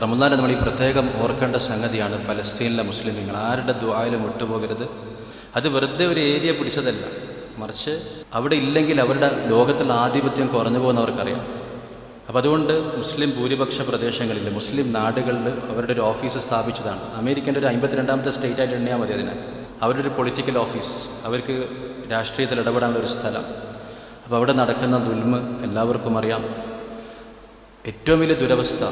റമദാനെ നമ്മൾ ഈ പ്രത്യേകം ഓർക്കേണ്ട സംഗതിയാണ് ഫലസ്തീനിലെ മുസ്ലിമീങ്ങൾ. ആരുടെ ദ്വായിലും വിട്ടുപോകരുത്. അത് വെറുതെ ഒരു ഏരിയ പിടിച്ചതല്ല. മറിച്ച് അവിടെ ഇല്ലെങ്കിൽ അവരുടെ ലോകത്തുള്ള ആധിപത്യം കുറഞ്ഞു പോകുന്നവർക്കറിയാം അപ്പം അതുകൊണ്ട് മുസ്ലിം ഭൂരിപക്ഷ പ്രദേശങ്ങളിൽ മുസ്ലിം നാടുകളിൽ അവരുടെ ഒരു ഓഫീസ് സ്ഥാപിച്ചതാണ്. അമേരിക്കന്റെ ഒരു അമ്പത്തിരണ്ടാമത്തെ സ്റ്റേറ്റ് ആയിട്ട് എണ്ണിയാൽ മതി അതിനെ. അവരുടെ ഒരു പൊളിറ്റിക്കൽ ഓഫീസ്. അവർക്ക് രാഷ്ട്രീയത്തിൽ ഇടപെടാനുള്ള ഒരു സ്ഥലം. അപ്പോൾ അവിടെ നടക്കുന്ന ദുൽമ് എല്ലാവർക്കും അറിയാം. ഏറ്റവും വലിയ ദുരവസ്ഥ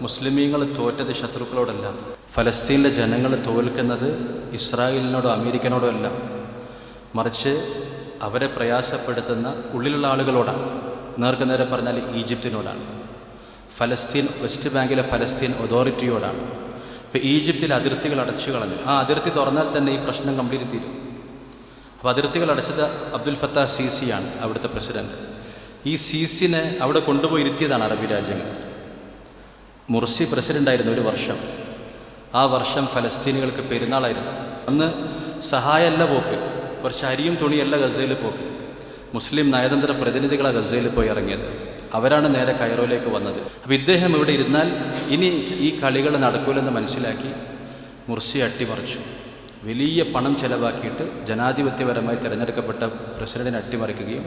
മുസ്ലിമീങ്ങൾ തോറ്റത് ശത്രുക്കളോടല്ല. ഫലസ്തീനിലെ ജനങ്ങൾ തോൽക്കുന്നത് ഇസ്രായേലിനോടോ അമേരിക്കനോടോ അല്ല. മറിച്ച് അവരെ പ്രയാസപ്പെടുത്തുന്ന ഉള്ളിലുള്ള ആളുകളോടാണ്. നേർക്ക് നേരെ പറഞ്ഞാൽ ഈജിപ്തിനോടാണ്. ഫലസ്തീൻ വെസ്റ്റ് ബാങ്കിലെ ഫലസ്തീൻ അതോറിറ്റിയോടാണ്. ഇപ്പോൾ ഈജിപ്തിൽ അതിർത്തികൾ അടച്ചു കളഞ്ഞു. ആ അതിർത്തി തുറന്നാൽ തന്നെ ഈ പ്രശ്നം കംപ്ലീറ്റ് തീരും. അപ്പോൾ അതിർത്തികൾ അടച്ചത് അബ്ദുൽ ഫത്താഹ് സി സിയാണ് അവിടുത്തെ പ്രസിഡന്റ് ഈ സി സിനെ അവിടെ കൊണ്ടുപോയി ഇരുത്തിയതാണ് അറബി രാജ്യങ്ങൾ. മുർസി പ്രസിഡന്റായിരുന്നു ഒരു വർഷം. ആ വർഷം ഫലസ്തീനികൾക്ക് പെരുന്നാളായിരുന്നു. അന്ന് സഹായമല്ല പോക്ക്. കുറച്ച് അരിയും തുണിയല്ല ഗസയിൽ പോക്ക്. മുസ്ലിം നയതന്ത്ര പ്രതിനിധികളാണ് ഗസയിൽ പോയി ഇറങ്ങിയത്. അവരാണ് നേരെ കൈറോയിലേക്ക് വന്നത്. അപ്പോൾ ഇദ്ദേഹം ഇവിടെ ഇരുന്നാൽ ഇനി ഈ കളികൾ നടക്കൂലെന്ന് മനസ്സിലാക്കി മുർസി അട്ടിമറിച്ചു. വലിയ പണം ചെലവാക്കിയിട്ട് ജനാധിപത്യപരമായി തിരഞ്ഞെടുക്കപ്പെട്ട പ്രസിഡന്റിനെ അട്ടിമറിക്കുകയും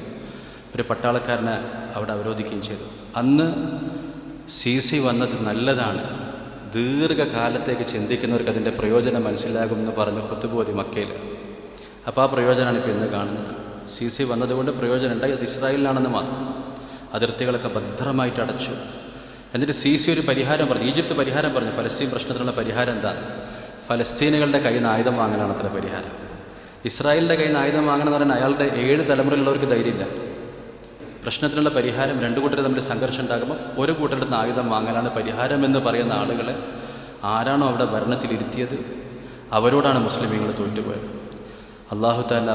ഒരു പട്ടാളക്കാരനെ അവിടെ അവരോധിക്കുകയും ചെയ്തു. അന്ന് സി സി വന്നത് നല്ലതാണ്. ദീർഘകാലത്തേക്ക് ചിന്തിക്കുന്നവർക്ക് അതിന്റെ പ്രയോജനം മനസ്സിലാകുമെന്ന് പറഞ്ഞു ഹുത്തുബോധി മക്കയിൽ. അപ്പോൾ ആ പ്രയോജനമാണ് ഇപ്പോൾ ഇന്ന് കാണുന്നത്. സി സി വന്നതുകൊണ്ട് പ്രയോജനം ഉണ്ടായി അത് ഇസ്രായേലിലാണെന്ന് മാത്രം. അതിർത്തികളൊക്കെ ഭദ്രമായിട്ട് അടച്ചു. എന്നിട്ട് സി സി ഒരു പരിഹാരം പറഞ്ഞു. ഈജിപ്ത് പരിഹാരം പറഞ്ഞു. ഫലസ്തീൻ പ്രശ്നത്തിനുള്ള പരിഹാരം എന്താണ്? ഫലസ്തീനുകളുടെ കയ്യിൽ നിന്ന് ആയുധം വാങ്ങലാണ് അത്ര പരിഹാരം. ഇസ്രായേലിന്റെ കയ്യിൽ നിന്ന് ആയുധം വാങ്ങണമെന്ന് പറഞ്ഞാൽ അയാളുടെ ഏഴ് തലമുറയിലുള്ളവർക്ക് ധൈര്യമില്ല. പ്രശ്നത്തിനുള്ള പരിഹാരം രണ്ടു കൂട്ടർ തമ്മിൽ സംഘർഷം ഉണ്ടാകുമ്പോൾ ഒരു കൂട്ടരുടെ നിന്ന് ആയുധം വാങ്ങാനാണ് പരിഹാരം എന്ന് പറയുന്ന ആളുകളെ ആരാണോ അവിടെ ഭരണത്തിലിരുത്തിയത് അവരോടാണ് മുസ്ലിമീങ്ങൾ തോറ്റുപോയത്. അള്ളാഹു താല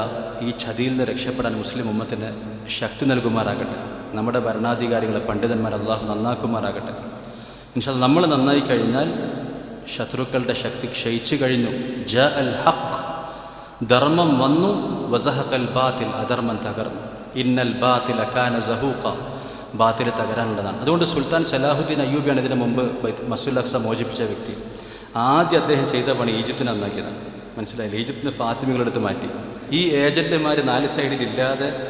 ഈ ചതിയിൽ നിന്ന് രക്ഷപ്പെടാൻ മുസ്ലിം ഉമ്മത്തിന് ശക്തി നൽകുമാറാകട്ടെ. നമ്മുടെ ഭരണാധികാരികളെ പണ്ഡിതന്മാർ അള്ളാഹു നന്നാക്കുമാറാകട്ടെ. എന്നുവെച്ചാൽ നമ്മൾ നന്നായി കഴിഞ്ഞാൽ ശത്രുക്കളുടെ ശക്തി ക്ഷയിച്ചു കഴിഞ്ഞു. ജ അൽ ഹഖ്. ധർമ്മം വന്നു വസഹക്കൽ ബാത്തിൽ അധർമ്മം തകർന്നു. ഇന്നൽ ബാത്തിൽ അക്കാന സഹൂക്ക ബാത്തിൽ തകരാനുള്ളതാണ്. അതുകൊണ്ട് സുൽത്താൻ സലാഹുദ്ദീൻ അയ്യൂബിയാണ് ഇതിനു മുമ്പ് മസുൽ അക്സ മോചിപ്പിച്ച വ്യക്തി. ആദ്യം അദ്ദേഹം ചെയ്ത പണി ഈജിപ്തിനെ നന്നാക്കിയതാണ്. മനസ്സിലായില്ല? ഈജിപ്തിന് ഫാത്തിമികളെടുത്ത് മാറ്റി. ഈ ഏജന്റുമാർ നാല് സൈഡിൽ ഇല്ലാതെ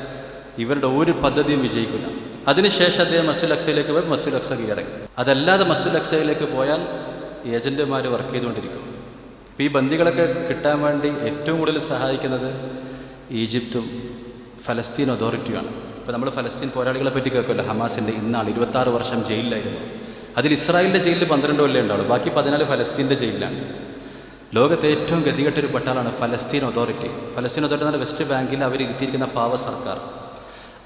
ഇവരുടെ ഒരു പദ്ധതിയും വിജയിക്കില്ല. അതിനുശേഷം അദ്ദേഹം മസുൽ അക്സയിലേക്ക് പോയി മസുൽ അക്സ കീഴടങ്ങി അതല്ലാതെ മസുൽ അക്സയിലേക്ക് പോയാൽ ഏജന്റുമാർ വർക്ക് ചെയ്തുകൊണ്ടിരിക്കും. ഈ ബന്ദികളൊക്കെ കിട്ടാൻ വേണ്ടി ഏറ്റവും കൂടുതൽ സഹായിക്കുന്നത് ഈജിപ്തും ഫലസ്തീൻ അതോറിറ്റിയാണ്. ഇപ്പോൾ നമ്മൾ ഫലസ്തീൻ പോരാളികളെ പറ്റി കേൾക്കുമല്ലോ ഹമാസിന്റെ ഇന്നാണ് ഇരുപത്താറ് വർഷം ജയിലിലായിരുന്നു. അതിൽ ഇസ്രായേലിന്റെ ജയിലിൽ പന്ത്രണ്ട് കൊല്ലം ഉണ്ടാവുള്ളൂ ബാക്കി പതിനാല് ഫലസ്തീന്റെ ജയിലിലാണ്. ലോകത്തെ ഏറ്റവും ഗതികെട്ടൊരു പട്ടാളാണ് ഫലസ്തീൻ അതോറിറ്റി. ഫലസ്തീൻ അതോറിറ്റി വെസ്റ്റ് ബാങ്കിൽ അവർ ഇരുത്തിയിരിക്കുന്ന പാവ സർക്കാർ.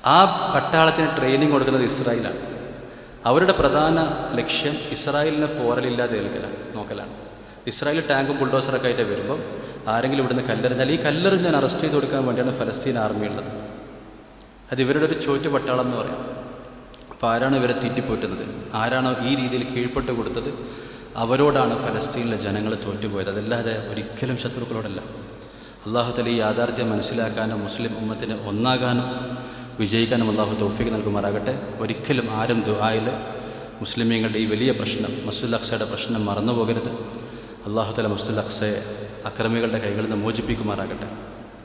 ആ പട്ടാളത്തിന് ട്രെയിനിങ് കൊടുക്കുന്നത് ഇസ്രായേലാണ്. അവരുടെ പ്രധാന ലക്ഷ്യം ഇസ്രായേലിനെ പോരലില്ലാതെ ഏൽക്കലാണ് നോക്കലാണ്. ഇസ്രായേൽ ടാങ്കും ബുൾഡോസറൊക്കെ ആയിട്ട് വരുമ്പം ആരെങ്കിലും ഇവിടുന്ന് കല്ലെറിഞ്ഞാൽ ഈ കല്ലെറിഞ്ഞാൽ അറസ്റ്റ് ചെയ്ത് കൊടുക്കാൻ വേണ്ടിയാണ് ഫലസ്തീൻ ആർമി ഉള്ളത് അത് ഇവരുടെ ഒരു ചോറ്റ് പട്ടാളം എന്ന് പറയാം. അപ്പോൾ ആരാണ് ഇവരെ തീറ്റിപ്പോറ്റുന്നത്? ആരാണോ ഈ രീതിയിൽ കീഴ്പ്പെട്ട് കൊടുത്തത്? അവരോടാണ് ഫലസ്തീനിലെ ജനങ്ങൾ തോറ്റുപോയത്. അതല്ലാതെ ഒരിക്കലും ശത്രുക്കളോടല്ല. അള്ളാഹു തല ഈ യാഥാർത്ഥ്യം മനസ്സിലാക്കാനും മുസ്ലിം ഉമ്മത്തിന് ഒന്നാകാനും വിജയിക്കാനും അള്ളാഹു തൗഫീഖ് നൽകുമാറാകട്ടെ. ഒരിക്കലും ആരും ദുആയിൽ മുസ്ലിമീങ്ങളുടെ ഈ വലിയ പ്രശ്നം മസുൽ അക്സയുടെ പ്രശ്നം മറന്നു പോകരുത് അള്ളാഹു തല മസുൽ അക്സയെ അക്രമികളുടെ കൈകളിൽ നിന്ന് മോചിപ്പിക്കുമാറാകട്ടെ.